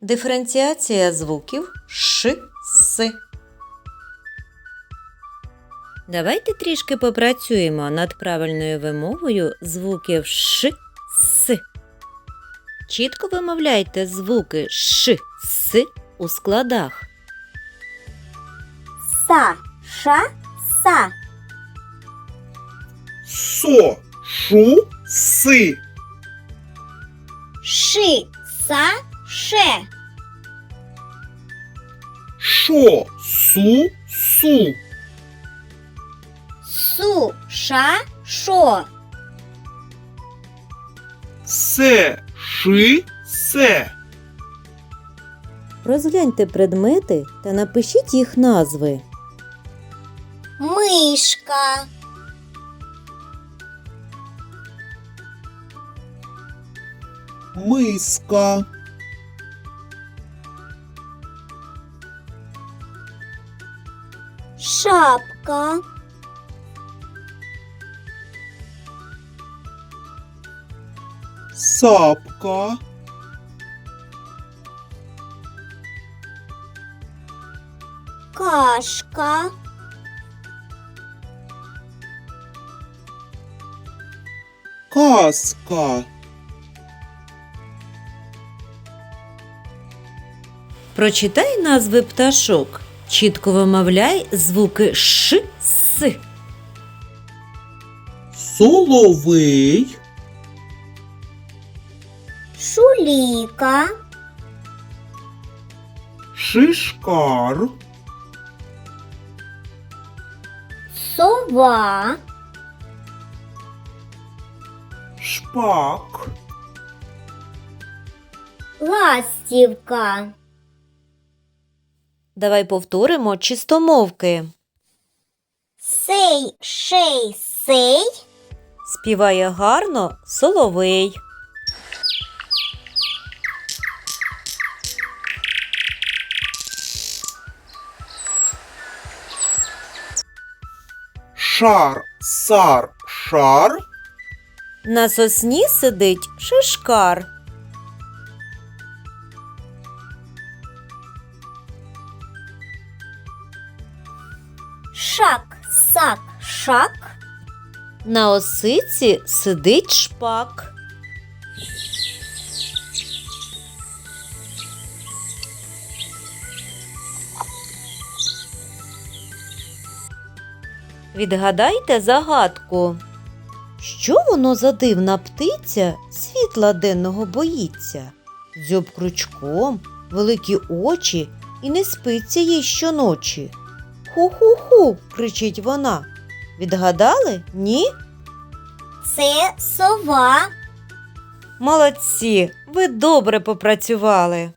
Диференціація звуків ш, с. Давайте трішки попрацюємо над правильною вимовою звуків ш, с. Чітко вимовляйте звуки ш, с у складах. Са, ша, са. со, шу, си, Ши, са, ше. шо, су, су, Су, ша, шо. се, ши, се, Розгляньте предмети та напишіть їх назви. Мишка. миска, Шапка. сапка, Кашка. каска, Прочитай назви пташок. Чітко вимовляй звуки ш, с. соловей, Шуліка. шишкар, Сова. шпак, Ластівка. Давай повторимо чистомовки. Сей, шей, сей. Співає гарно соловей. шар, сар, шар, На сосні сидить шишкар. Шак, сак, шак. На осиці сидить шпак. Відгадайте загадку. Що воно за дивна птиця світла денного боїться? Дзьоб крючком, великі очі і не спиться їй щоночі. Ху-ху-ху, кричить вона. Відгадали? Ні? Це сова. Молодці, ви добре попрацювали.